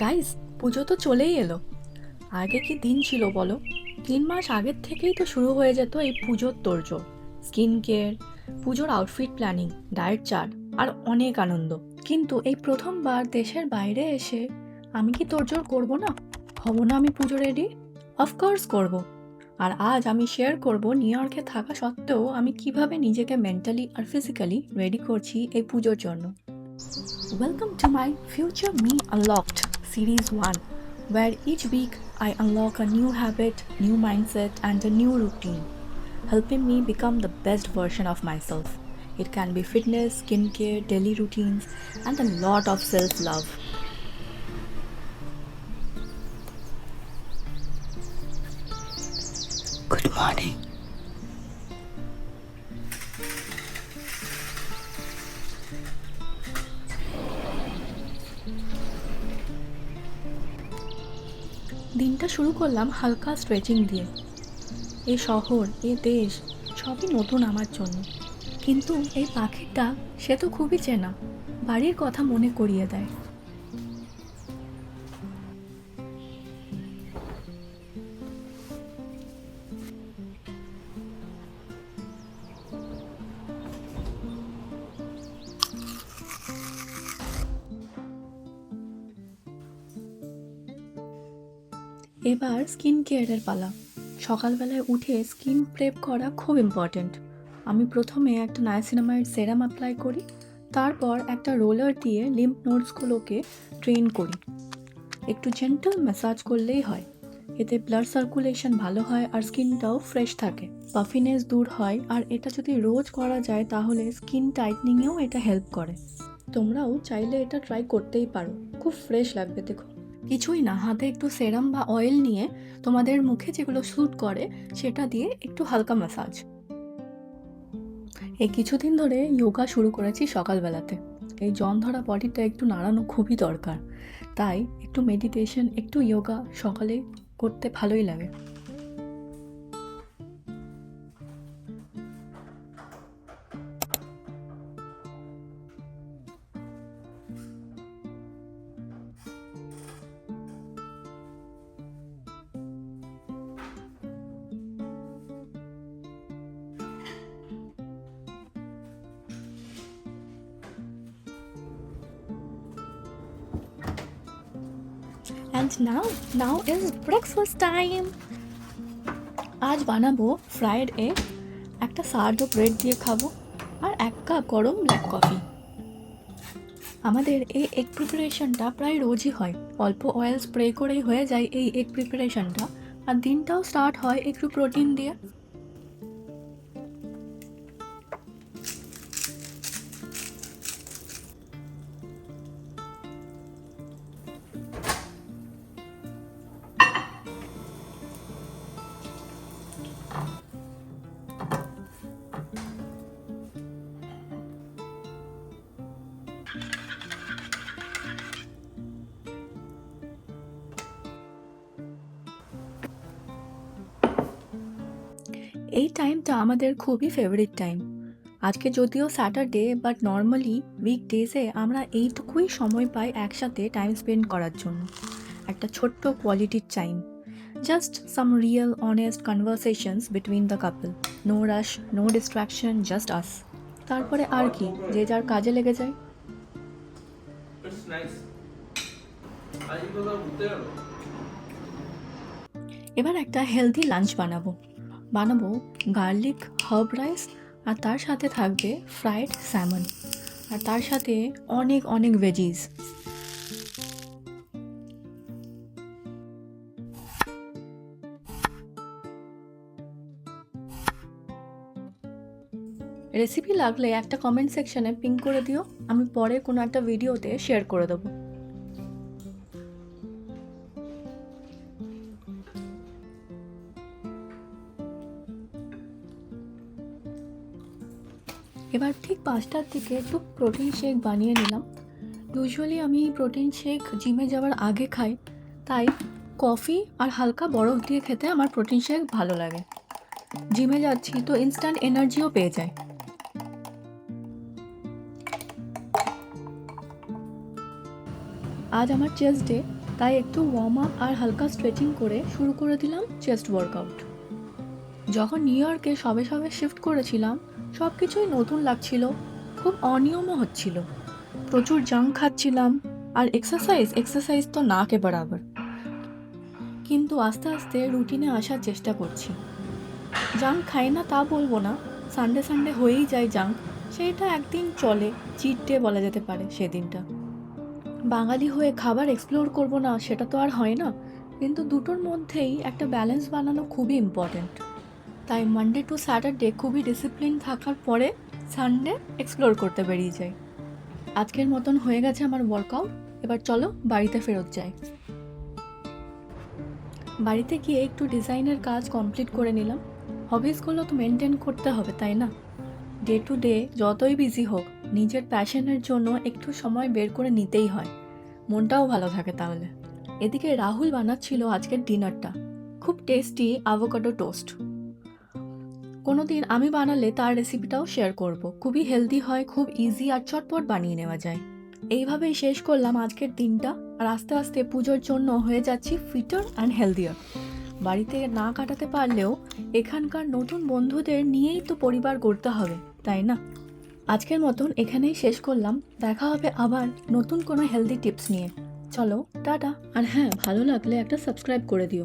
Guys পুজো তো চলেই এলো। আগে কি দিন ছিল বলো? তিন মাস আগের থেকেই তো শুরু হয়ে যেত এই পুজোর তোড়জোড়। স্কিন কেয়ার পুজোর আউটফিট প্ল্যানিং ডায়েট চার্ট আর অনেক আনন্দ। কিন্তু এই প্রথমবার দেশের বাইরে এসে আমি কি তোড়জোড় করব না? হব না আমি পুজো রেডি অফকোর্স করব। আর আজ আমি শেয়ার করব নিউ ইয়র্কে থাকা সত্ত্বেও আমি কীভাবে নিজেকে মেন্টালি আর ফিজিক্যালি রেডি করছি এই পুজোর জন্য। Welcome to my future me Unlocked Series 1, where each week I unlock a new habit, new mindset, and a new routine, helping me become the best version of myself. It can be fitness, skincare, daily routines, and a lot of self love. Good morning. দিনটা শুরু করলাম হালকা stretching দিয়ে। এ শহর, এ দেশ, সবই নতুন আমার জন্য। কিন্তু এই পাখিটা, সে তো খুবই চেনা। বাড়ির কথা মনে করিয়ে দেয়। এবার স্কিন কেয়ারের পালা। সকালবেলায় উঠে স্কিন প্রেপ করা খুব ইম্পর্ট্যান্ট আমি প্রথমে একটা নায়াসিনামাইড সেরাম অ্যাপ্লাই করি, তারপর একটা রোলার দিয়ে লিম্প নোটসগুলোকে ট্রেন করি। একটু জেন্টাল ম্যাসাজ করলেই হয়। এতে ব্লাড সার্কুলেশন ভালো হয় আর স্কিনটাও ফ্রেশ থাকে। পাফিনেস দূর হয় আর এটা যদি রোজ করা যায় তাহলে স্কিন টাইটনিংয়েও এটা হেল্প করে। তোমরাও চাইলে এটা ট্রাই করতেই পারো। খুব ফ্রেশ লাগবে দেখো। কিছুই না, হাতে একটু সেরাম বা অয়েল নিয়ে তোমাদের মুখে যেগুলো স্যুট করে সেটা দিয়ে একটু হালকা ম্যাসাজ এই কিছুদিন ধরে যোগা শুরু করেছি সকালবেলাতে। এই জন ধরা বডিটা একটু নাড়ানো খুবই দরকার। তাই একটু মেডিটেশন একটু যোগা সকালে করতে ভালোই লাগে। And now now is breakfast time আজ বানাবো ফ্রায়েড এগ একটা সার্ডো ব্রেড দিয়ে খাব, আর এক কাপ গরম ব্ল্যাক কফি আমাদের এই এগ প্রিপারেশনটা প্রায় রোজই হয়। অল্প অয়েল স্প্রে করেই হয়ে যায় এই এগ প্রিপারেশনটা আর দিনটাও স্টার্ট হয় একটু প্রোটিন দিয়ে। এই টাইমটা আমাদের খুবই ফেভারিট টাইম আজকে যদিও স্যাটারডে বাট নর্মালি উইকডেজে আমরা এইটুকুই সময় পাই একসাথে টাইম স্পেন্ড করার জন্য। একটা ছোট্ট কোয়ালিটির time just some real honest conversations between the couple no rush no distraction just us তারপরে আর কি? যে যার কাজে লেগে যায়। এবার একটা হেলদি লাঞ্চ বানাবো। বানাবো গার্লিক, হার্ব রাইস, আর তার সাথে থাকবে ফ্রাইড স্যামন আর তার সাথে অনেক অনেক ভেজিস রেসিপি লাগলে একটা কমেন্ট সেকশনে পিং করে দিও। আমি পরে কোনো একটা ভিডিওতে শেয়ার করে দেবো। এবার ঠিক পাঁচটার দিকে একটু প্রোটিন শেক বানিয়ে নিলাম। ইউজুয়ালি আমি প্রোটিন শেক জিমে যাওয়ার আগে খাই, তাই কফি আর হালকা বরফ দিয়ে খেতে আমার প্রোটিন শেক ভালো লাগে। জিমে যাচ্ছি তো ইনস্ট্যান্ট এনার্জিও পেয়ে যায় আজ আমার চেস্ট ডে তাই একটু ওয়ার্ম আপ আর হালকা স্ট্রেচিং করে শুরু করে দিলাম চেস্ট ওয়ার্কআউট যখন নিউ ইয়র্কে সবে সবে শিফট করেছিলাম সব কিছুই নতুন লাগছিল, খুব অনিয়মও হচ্ছিল। প্রচুর জাঙ্ক খাচ্ছিলাম, আর এক্সারসাইজ এক্সারসাইজ তো না কে বরাবর। কিন্তু আস্তে আস্তে রুটিনে আসার চেষ্টা করছি। জাঙ্ক খাই না তা বলব না সানডে সানডে হয়েই যায় জাঙ্ক সেইটা একদিন চলে চিট বলা যেতে পারে সেদিনটা। বাঙালি হয়ে খাবার এক্সপ্লোর করব না, সেটা তো আর হয় না, কিন্তু দুটোর মধ্যেই একটা ব্যালেন্স বানানো খুবই ইম্পর্ট্যান্ট তাই মানডে টু স্যাটারডে খুবই ডিসিপ্লিন থাকার পরে সানডে এক্সপ্লোর করতে বেরিয়ে যাই। আজকের মতন হয়ে গেছে আমার ওয়ার্কআউট এবার চলো বাড়িতে ফেরত যাই। বাড়িতে গিয়ে একটু ডিজাইনের কাজ কমপ্লিট করে নিলাম। হবিসগুলো তো মেনটেন করতে হবে, তাই না? ডে টু ডে যতই বিজি হোক, নিজের প্যাশনের জন্য একটু সময় বের করে নিতেই হয়। মনটাও ভালো থাকে তাহলে। এদিকে রাহুল বানাচ্ছিল আজকের ডিনারটা খুব টেস্টি আভোকাডো টোস্ট কোনো দিন আমি বানালে তার রেসিপিটাও শেয়ার করব। খুবই হেলদি হয়, খুব ইজি আর চটপট বানিয়ে নেওয়া যায়। এইভাবেই শেষ করলাম আজকের দিনটা। আর আস্তে আস্তে পুজোর জন্য হয়ে যাচ্ছি ফিটার অ্যান্ড হেলদিয়ার বাড়িতে না কাটাতে পারলেও এখানকার নতুন বন্ধুদের নিয়েই তো পরিবার গড়তে হবে, তাই না? আজকের মতন এখানেই শেষ করলাম। দেখা হবে আবার নতুন কোনো হেলদি টিপস নিয়ে। চলো, টাটা। আর হ্যাঁ ভালো লাগলে একটা সাবস্ক্রাইব করে দিও।